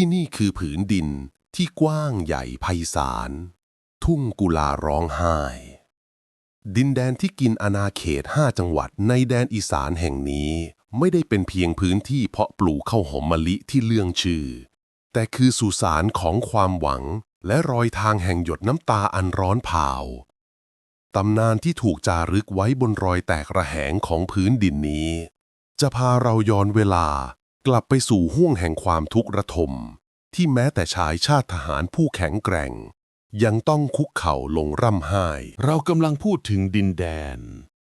ที่นี่คือผืนดินที่กว้างใหญ่ไพศาล ทุ่งกุลาร้องไห้ ดินแดนที่กินอาณาเขตห้าจังหวัดในแดนอีสานแห่งนี้ไม่ได้เป็นเพียงพื้นที่เพาะปลูกข้าวหอมมะลิที่เลื่องชื่อ แต่คือสุสานของความหวังและรอยทางแห่งหยดน้ำตาอันร้อนเผาตำนานที่ถูกจารึกไว้บนรอยแตกระแหงของพื้นดินนี้ จะพาเราย้อนเวลา กลับไปสู่ห้วงแห่งความทุกข์ระทม ที่แม้แต่ชายชาติทหารผู้แข็งแกร่ง ยังต้องคุกเข่าลงร่ำไห้ เรากำลังพูดถึงดินแดน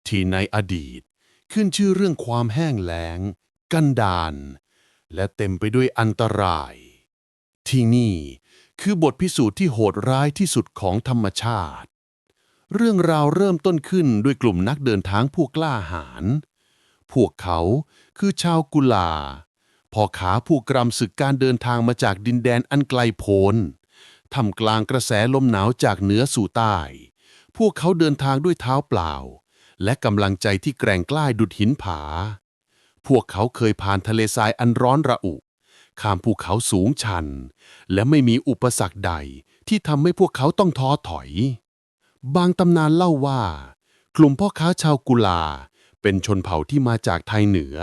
ที่ในอดีต ขึ้นชื่อเรื่องความแห้งแล้ง กันดานและเต็มไปด้วยอันตราย ที่นี่คือบทพิสูจน์ที่โหดร้ายที่สุดของธรรมชาติ เรื่องราวเริ่มต้นขึ้นด้วยกลุ่มนักเดินทางผู้กล้าหาญพวกเขาคือชาวกุลา พ่อขาผู้กรำศึกการเดินทางมาจากดินแดนอันไกลโพ้นทำกลางกระแสลมหนาวจากเหนือสู่ใต้ พวกเขาเดินทางด้วยเท้าเปล่า และกำลังใจที่แกร่งกล้าดุดหินผา พวกเขาเคยผ่านทะเลทรายอันร้อนระอุ ข้ามภูเขาสูงชัน และไม่มีอุปสรรคใดที่ทำให้พวกเขาต้องท้อถอย บางตำนานเล่าว่า กลุ่มพ่อค้าชาวกุลา เป็นชนเผ่าที่มาจากไทยเหนือ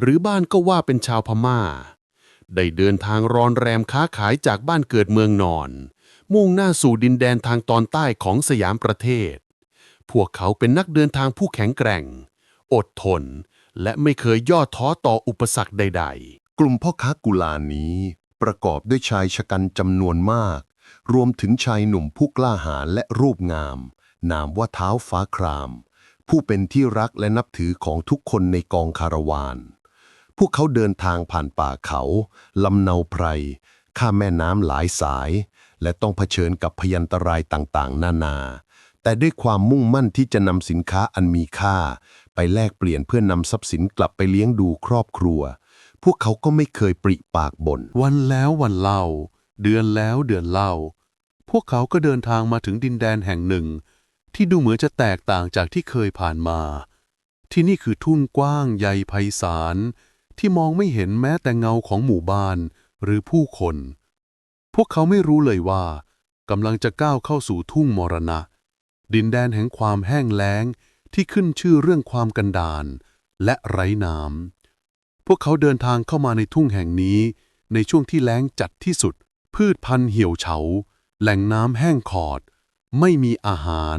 หรือบ้านก็ว่าเป็นชาวพม่า ได้เดินทางรอนแรมค้าขายจากบ้านเกิดเมืองนอน มุ่งหน้าสู่ดินแดนทางตอนใต้ของสยามประเทศ พวกเขาเป็นนักเดินทางผู้แข็งแกร่ง อดทน และไม่เคยย่อท้อต่ออุปสรรคใด ๆ กลุ่มพ่อค้ากุลานี้ ประกอบด้วยชายชะกันจำนวนมาก รวมถึงชายหนุ่มผู้กล้าหาญและรูปงาม นามว่าเท้าฟ้าครามผู้เป็นที่รักและนับถือของทุกคนในกองคาราวาน พวกเขาเดินทางผ่านป่าเขา ลำเนาไพร ข้ามแม่น้ำหลายสาย และต้องเผชิญกับพยันตรายต่างๆ นานา แต่ด้วยความมุ่งมั่นที่จะนำสินค้าอันมีค่า ไปแลกเปลี่ยนเพื่อนำทรัพย์สินกลับไปเลี้ยงดูครอบครัว พวกเขาก็ไม่เคยปริปากบ่น วันแล้ววันเล่า เดือนแล้วเดือนเล่า พวกเขาก็เดินทางมาถึงดินแดนแห่งหนึ่ง ที่ดูเหมือนจะแตกต่างจากที่เคยผ่านมา ที่นี่คือทุ่งกว้างใหญ่ไพศาล ที่มองไม่เห็นแม้แต่เงาของหมู่บ้าน หรือผู้คน พวกเขาไม่รู้เลยว่ากำลังจะก้าวเข้าสู่ทุ่งมรณะ ดินแดนแห่งความแห้งแล้งที่ขึ้นชื่อเรื่องความกันดารและไร้น้ำพวกเขาเดินทางเข้ามาในทุ่งแห่งนี้ ในช่วงที่แล้งจัดที่สุด พืชพันธุ์เหี่ยวเฉา แหล่งน้ำแห้งขอด ไม่มีอาหาร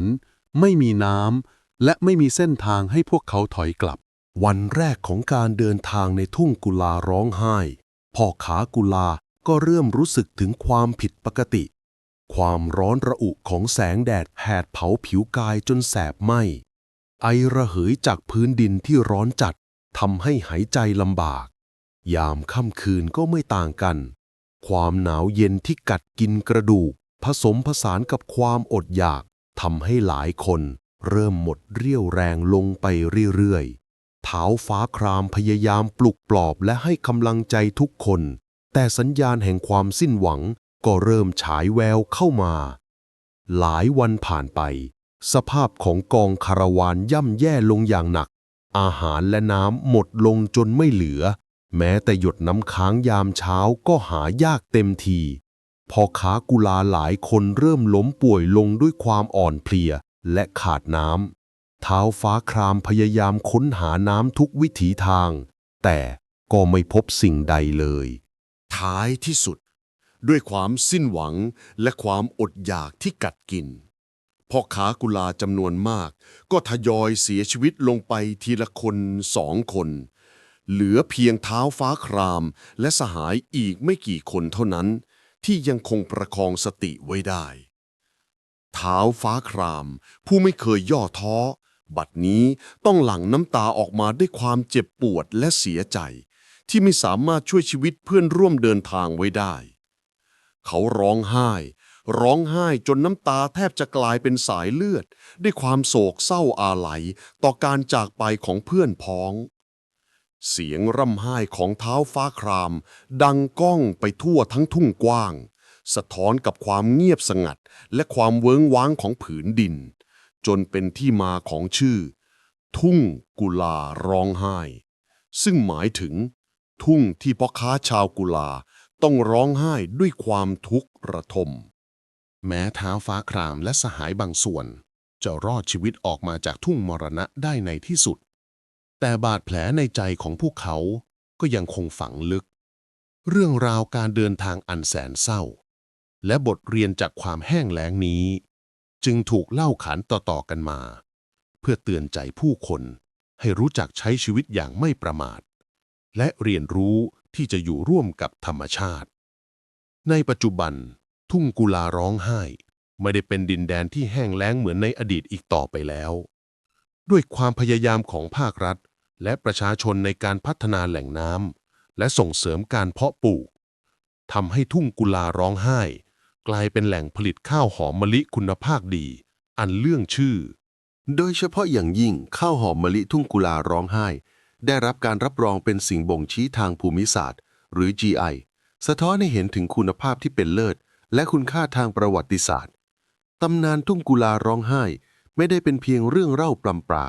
ไม่มีน้ำและไม่มีเส้นทางให้พวกเขาถอยกลับ วันแรกของการเดินทางในทุ่งกุลาร้องไห้ พ่อขากุลาก็เริ่มรู้สึกถึงความผิดปกติ ความร้อนระอุของแสงแดดแผดเผาผิวกายจนแสบไหมไอระเหยจากพื้นดินที่ร้อนจัดทำให้หายใจลำบาก ยามค่ำคืนก็ไม่ต่างกัน ความหนาวเย็นที่กัดกินกระดูก ผสมผสานกับความอดอยากทำให้หลายคน เริ่มหมดเรี่ยวแรงลงไปเรื่อยๆ เท้าฟ้าครามพยายามปลุกปลอบและให้กำลังใจทุกคน แต่สัญญาณแห่งความสิ้นหวังก็เริ่มฉายแววเข้ามา หลายวันผ่านไป สภาพของกองคาราวานย่ำแย่ลงอย่างหนัก อาหารและน้ำหมดลงจนไม่เหลือ แม้แต่หยดน้ำค้างยามเช้าก็หายากเต็มทีพอขากุลาหลายคนเริ่มล้มป่วยลงด้วยความอ่อนเพลียและขาดน้ำ เท้าฟ้าครามพยายามค้นหาน้ำทุกวิถีทาง แต่ก็ไม่พบสิ่งใดเลย ท้ายที่สุด ด้วยความสิ้นหวังและความอดอยากที่กัดกินพ่อค้ากุลาจำนวนมาก ก็ทยอยเสียชีวิตลงไปทีละคนสองคน เหลือเพียงเท้าฟ้าคราม และสหายอีกไม่กี่คนเท่านั้น ที่ยังคงประคองสติไว้ได้ เท้าฟ้าคราม ผู้ไม่เคยย่อท้อ บัดนี้ต้องหลั่งน้ำตาออกมาด้วยความเจ็บปวดและเสียใจ ที่ไม่สามารถช่วยชีวิตเพื่อนร่วมเดินทางไว้ได้ เขาร้องไห้ ร้องไห้จนน้ำตาแทบจะกลายเป็นสายเลือด ด้วยความโศกเศร้าอาลัยต่อการจากไปของเพื่อนพ้อง เสียงร่ำไห้ของเท้าฟ้าคราม ดังก้องไปทั่วทั้งทุ่งกว้าง สะท้อนกับความเงียบสงัดและความเวิ้งว้างของผืนดิน จนเป็นที่มาของชื่อ ทุ่งกุลาร้องไห้ ซึ่งหมายถึง ทุ่งที่พ่อค้าชาวกุลาต้องร้องไห้ด้วยความทุกข์ระทม แม้เท้าฟ้าครามและสหายบางส่วน จะรอดชีวิตออกมาจากทุ่งมรณะได้ในที่สุด แต่บาดแผลในใจของพวกเขาก็ยังคงฝังลึก เรื่องราวการเดินทางอันแสนเศร้า และบทเรียนจากความแห้งแล้งนี้ จึงถูกเล่าขานต่อๆกันมา เพื่อเตือนใจผู้คนให้รู้จักใช้ชีวิตอย่างไม่ประมาท และเรียนรู้ที่จะอยู่ร่วมกับธรรมชาติ ในปัจจุบัน ทุ่งกุลาร้องไห้ ไม่ได้เป็นดินแดนที่แห้งแล้งเหมือนในอดีตอีกต่อไปแล้ว ด้วยความพยายามของภาครัฐ และประชาชนในการพัฒนาแหล่งน้ำและส่งเสริมการเพาะปลูกทำให้ทุ่งกุลาร้องไห้ กลายเป็นแหล่งผลิตข้าวหอมมะลิคุณภาพดี อันเลื่องชื่อ โดยเฉพาะอย่างยิ่งข้าวหอมมะลิทุ่งกุลาร้องไห้ ได้รับการรับรองเป็นสิ่งบ่งชี้ทางภูมิศาสตร์ หรือ GI สะท้อนให้เห็นถึงคุณภาพที่เป็นเลิศ และคุณค่าทางประวัติศาสตร์ตำนานทุ่งกุลาร้องไห้ ไม่ได้เป็นเพียงเรื่องเล่าปลำปรา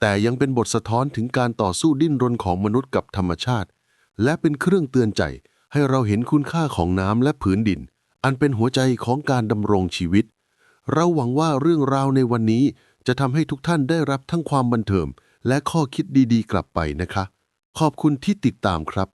แต่ยังเป็นบทสะท้อนถึงการต่อสู้ดิ้นรนของมนุษย์กับธรรมชาติ และเป็นเครื่องเตือนใจให้เราเห็นคุณค่าของน้ำและผืนดิน อันเป็นหัวใจของการดำรงชีวิต เราหวังว่าเรื่องราวในวันนี้จะทำให้ทุกท่านได้รับทั้งความบันเทิงและข้อคิดดีๆ กลับไปนะคะ ขอบคุณที่ติดตามครับ